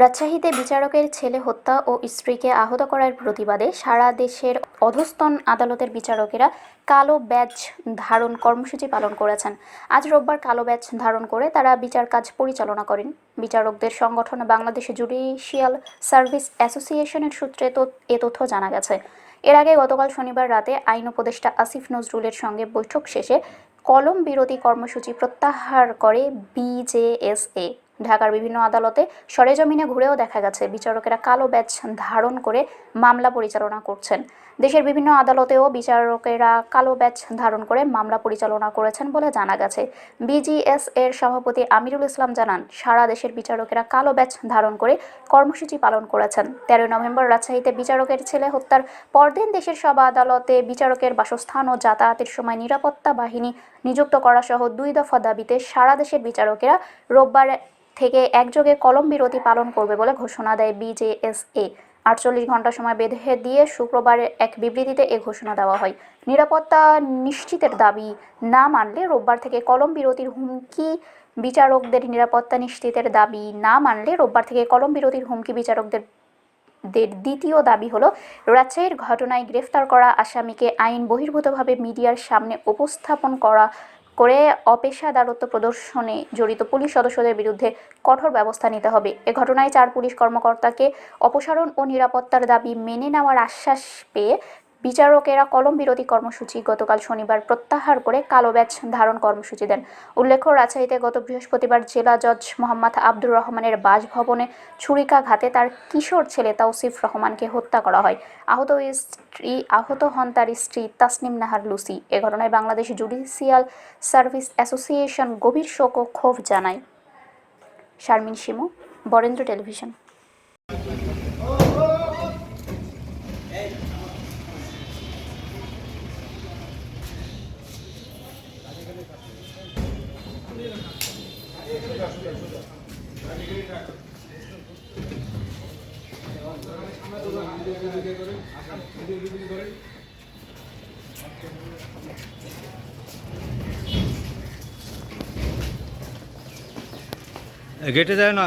রাজশাহীতে বিচারকের ছেলে হত্যা ও স্ত্রীকে আহত করার প্রতিবাদে সারা দেশের অধস্তন আদালতের বিচারকেরা কালো ব্যাজ ধারণ কর্মসূচি পালন করেছেন। আজ রোববার কালো ব্যাজ ধারণ করে তারা বিচার কাজ পরিচালনা করেন। বিচারকদের সংগঠন বাংলাদেশ জুডিশিয়াল সার্ভিস অ্যাসোসিয়েশনের সূত্রে এ তথ্য জানা গেছে। এর আগে গতকাল শনিবার রাতে আইন উপদেষ্টা আসিফ নজরুলের সঙ্গে বৈঠক শেষে কলম বিরতি কর্মসূচি প্রত্যাহার করে বিজেএসএ। ঢাকার বিভিন্ন আদালতে সরেজমিনে ঘুরেও দেখা গেছে, বিচারকেরা কালো ব্যাচ ধারণ করে মামলা পরিচালনা করছেন। দেশের বিভিন্ন আদালতেও বিচারকেরা কালো ব্যাচ ধারণ করে মামলা পরিচালনা করেছেন বলে জানা গেছে। বিজিএস এর সভাপতি আমিরুল ইসলাম জানান, সারা দেশের বিচারকেরা কালো ব্যাচ ধারণ করে কর্মসূচি পালন করেছেন। তেরোই নভেম্বর রাজশাহীতে বিচারকের ছেলে হত্যার পরদিন দেশের সব আদালতে বিচারকের বাসস্থান ও যাতায়াতের সময় নিরাপত্তা বাহিনী নিযুক্ত করা সহ দুই দফা দাবিতে সারা দেশের বিচারকেরা রোববার থেকে একযোগে কলম বিরতি পালন করবে বলে ঘোষণা দেয় বিজেএসএ। আটচল্লিশ ঘণ্টা সময় বেঁধে দিয়ে শুক্রবার এক বিবৃতিতে এ ঘোষণা দেওয়া হয়। নিরাপত্তা নিশ্চিতের দাবি না মানলে রোববার থেকে কলম বিরতির হুমকি বিচারকদের নিরাপত্তা নিশ্চিতের দাবি না মানলে রোববার থেকে কলম বিরতির হুমকি বিচারকদের দের দ্বিতীয় দাবি হলো, রাজশাহীর ঘটনায় গ্রেফতার করা আসামিকে আইন বহির্ভূতভাবে মিডিয়ার সামনে উপস্থাপন করা করে অপেশাদারত্ব প্রদর্শনে জড়িত পুলিশ সদস্যদের বিরুদ্ধে কঠোর ব্যবস্থা নিতে হবে। এ ঘটনায় চার পুলিশ কর্মকর্তাকে অপসারণ ও নিরাপত্তার দাবি মেনে নেওয়ার আশ্বাস পেয়ে বিচারকেরা কলম বিরতি কর্মসূচি গতকাল শনিবার প্রত্যাহার করে কালো ব্যাচ ধারণ কর্মসূচি দেন। উল্লেখ্য, রাজশাহীতে গত বৃহস্পতিবার জেলা জজ মোহাম্মদ আব্দুর রহমানের বাসভবনে ছুরিকাঘাতে তার কিশোর ছেলে তাওসিফ রহমানকে হত্যা করা হয়। আহত স্ত্রী, আহত হন তার স্ত্রী তাসনিম নাহার লুসি। এ ঘটনায় বাংলাদেশ জুডিশিয়াল সার্ভিস অ্যাসোসিয়েশন গভীর শোক ও ক্ষোভ জানায়। শারমিন শিমু, বরেন্দ্র টেলিভিশন। গেটে যায় না।